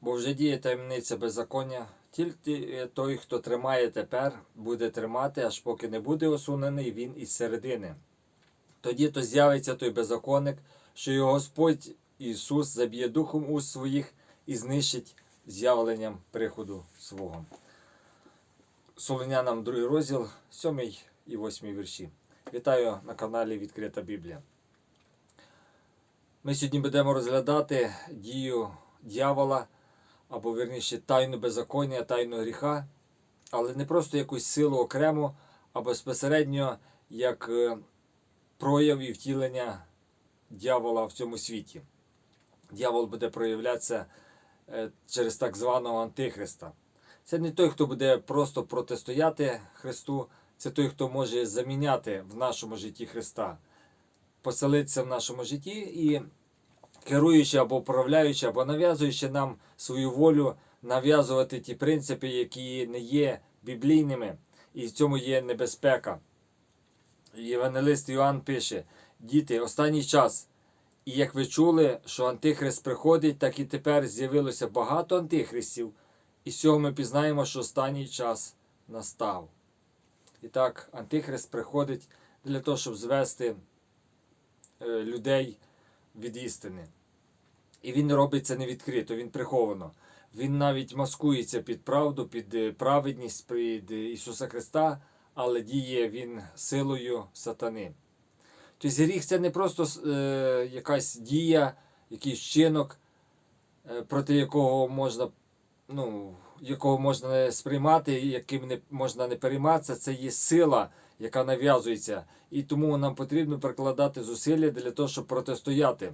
бо вже діє таємниця беззаконня. Тільки той, хто тримає тепер, буде тримати, аж поки не буде осунений він із середини. Тоді то з'явиться той беззаконник, що його Господь Ісус заб'є духом уст своїх і знищить з'явленням приходу свого. Солонянам другий розділ, 7 і 8 вірші. Вітаю на каналі Відкрита Біблія. Ми сьогодні будемо розглядати дію дьявола, або вірніше тайну беззаконня, тайну гріха, але не просто якусь силу окремо, а безпосередньо як е, прояв і втілення дьявола в цьому світі. Дьявол буде проявлятися е, через так званого Антихриста. Це не той, хто буде просто протистояти Христу, це той, хто може заміняти в нашому житті Христа, поселитися в нашому житті і керуючи або управляючи, або нав'язуючи нам свою волю, нав'язувати ті принципи, які не є біблійними, і в цьому є небезпека. Євангелист Іоанн пише: Діти, останній час. І як ви чули, що Антихрист приходить, так і тепер з'явилося багато антихристів, і з цього ми пізнаємо, що останній час настав. І так, Антихрист приходить для того, щоб звести е, людей від істини. І він робить це не відкрито, він приховано. Він навіть маскується під правду, під е, праведність, під е, Ісуса Христа, але діє він силою сатани. Тобто гріх це не просто е, якась дія, якийсь вчинок, е, проти якого можна, ну, якого можна сприймати, яким не можна не перейматися, це є сила, яка нав'язується. І тому нам потрібно прикладати зусилля для того, щоб протистояти.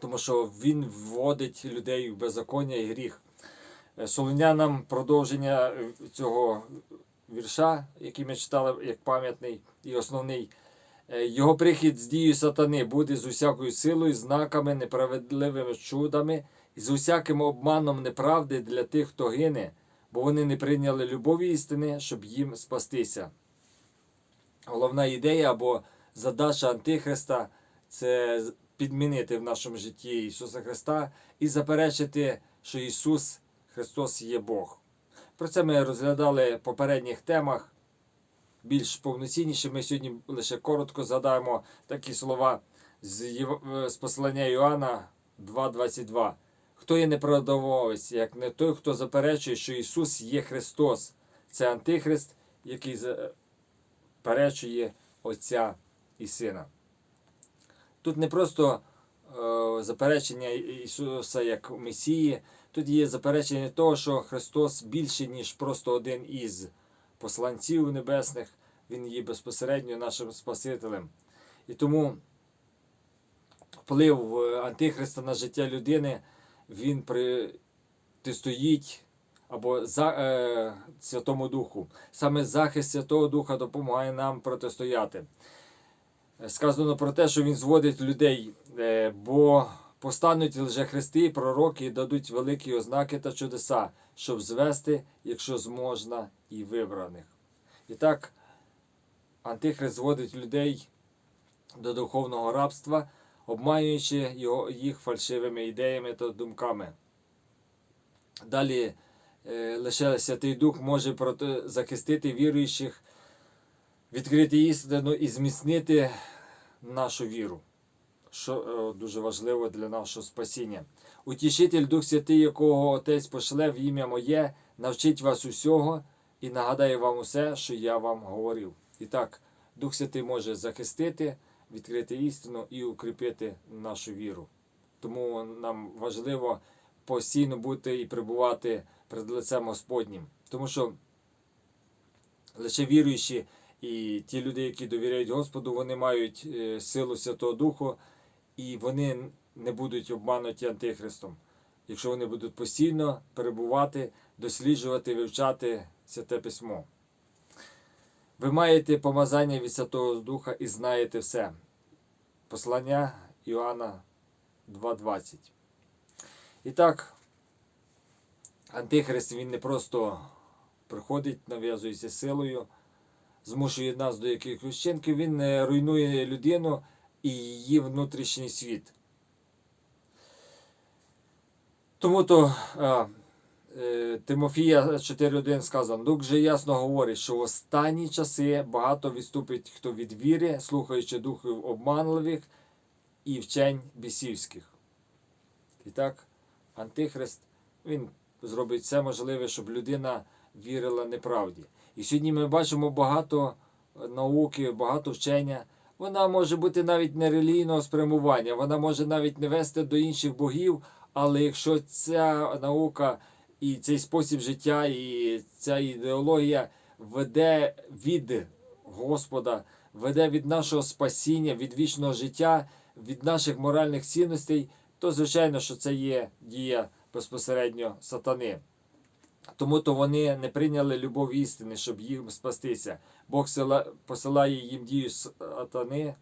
Тому що він вводить людей в беззаконня і гріх. Е, Солонянам продовження е, цього вірша, який ми читали як пам'ятний і основний. Е, Його прихід з дією сатани буде з усякою силою, знаками, неправедливими чудами і з усяким обманом неправди для тих, хто гине, бо вони не прийняли любові істини, щоб їм спастися. Головна ідея або задача Антихриста це підмінити в нашому житті Ісуса Христа і заперечити, що Ісус Христос є Бог. Про це ми розглядали в попередніх темах більш повноцінніше. Ми сьогодні лише коротко згадаємо такі слова з, з послання Іоанна 2.22. Хто є неправдомовець, як не той, хто заперечує, що Ісус є Христос. Це Антихрист, який заперечує Отця і Сина. Тут не просто е, заперечення Ісуса як Месії, тут є заперечення того, що Христос більше, ніж просто один із посланців небесних, Він є безпосередньо нашим Спасителем. І тому вплив е, Антихриста на життя людини, він протистоїть або за е, Святому Духу. Саме захист Святого Духа допомагає нам протистояти. Е, Сказано про те, що він зводить людей, е, бо постануть лжехристи, пророки і дадуть великі ознаки та чудеса, щоб звести, якщо зможна, і вибраних. І так, Антихрист зводить людей до духовного рабства, обманюючи його, їх фальшивими ідеями та думками. Далі е, лише Святий Дух може проти, захистити віруючих, відкрити істину і зміцнити нашу віру, що е, дуже важливо для нашого спасіння. Утішитель Дух Святий, якого Отець пошле в ім'я моє, навчить вас усього і нагадає вам усе, що я вам говорив. І так, Дух Святий може захистити, відкрити істину і укріпити нашу віру. Тому нам важливо постійно бути і перебувати перед лицем Господнім. Тому що лише віруючі і ті люди, які довіряють Господу, вони мають е, силу Святого Духу, і вони не будуть обмануті Антихристом, якщо вони будуть постійно перебувати, досліджувати, вивчати Святе Письмо. Ви маєте помазання від Святого Духа і знаєте все. Послання Іоанна 2.20. І так, Антихрист він не просто приходить, нав'язується силою, змушує нас до якихось вчинків, він е, руйнує людину і її внутрішній світ. Тому то е, Тимофія 4.1 сказано, Дух же ясно говорить, що в останні часи багато відступить хто від віри, слухаючи духів обманливих і вчень бісівських. І так, Антихрист, він зробить все можливе, щоб людина вірила неправді. І сьогодні ми бачимо багато науки, багато вчення. Вона може бути навіть не релігійного спрямування, вона може навіть не вести до інших богів, але якщо ця наука і цей спосіб життя, і ця ідеологія веде від Господа, веде від нашого спасіння, від вічного життя, від наших моральних цінностей, то звичайно, що це є дія безпосередньо сатани. Тому то вони не прийняли любов істини, щоб їм спастися. Бог посилає їм дію сатани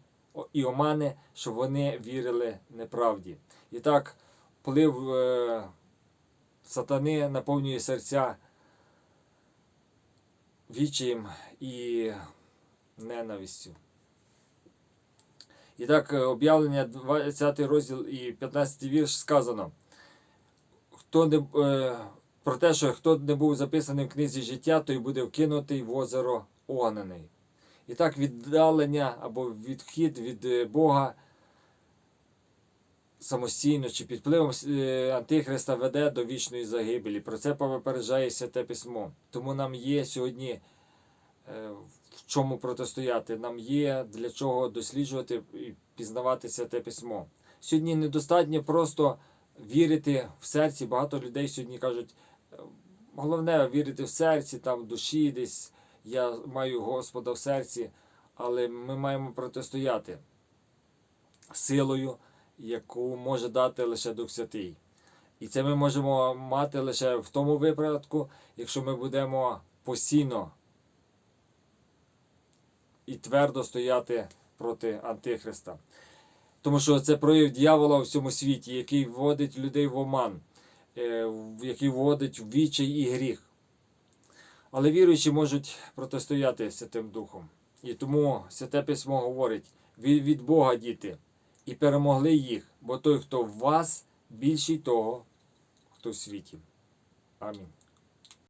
і омани, щоб вони вірили неправді. І так, вплив е, сатани наповнює серця вічаєм і ненавистю. І так, е, об'явлення 20 розділ і 15 вірш сказано. Хто не, е, про те, що хто не був записаний в книзі життя, той буде вкинутий в озеро огнений. І так віддалення або відхід від е, Бога самостійно чи під впливом е, Антихриста веде до вічної загибелі. Про це попереджає Святе Письмо. Тому нам є сьогодні е, в чому протистояти. Нам є для чого досліджувати і пізнавати Святе Письмо. Сьогодні недостатньо просто вірити в серці. Багато людей сьогодні кажуть, головне вірити в серці, там в душі десь я маю Господа в серці, але ми маємо протистояти силою, яку може дати лише Дух Святий. І це ми можемо мати лише в тому випадку, якщо ми будемо постійно і твердо стояти проти Антихриста. Тому що це прояв дьявола у всьому світі, який вводить людей в оман, в- який вводить в вічай і гріх. Але віруючі можуть протистояти Святим Духом. І тому Святе Письмо говорить: ви від Бога діти, і перемогли їх, бо той, хто в вас, більший того, хто в світі. Амінь.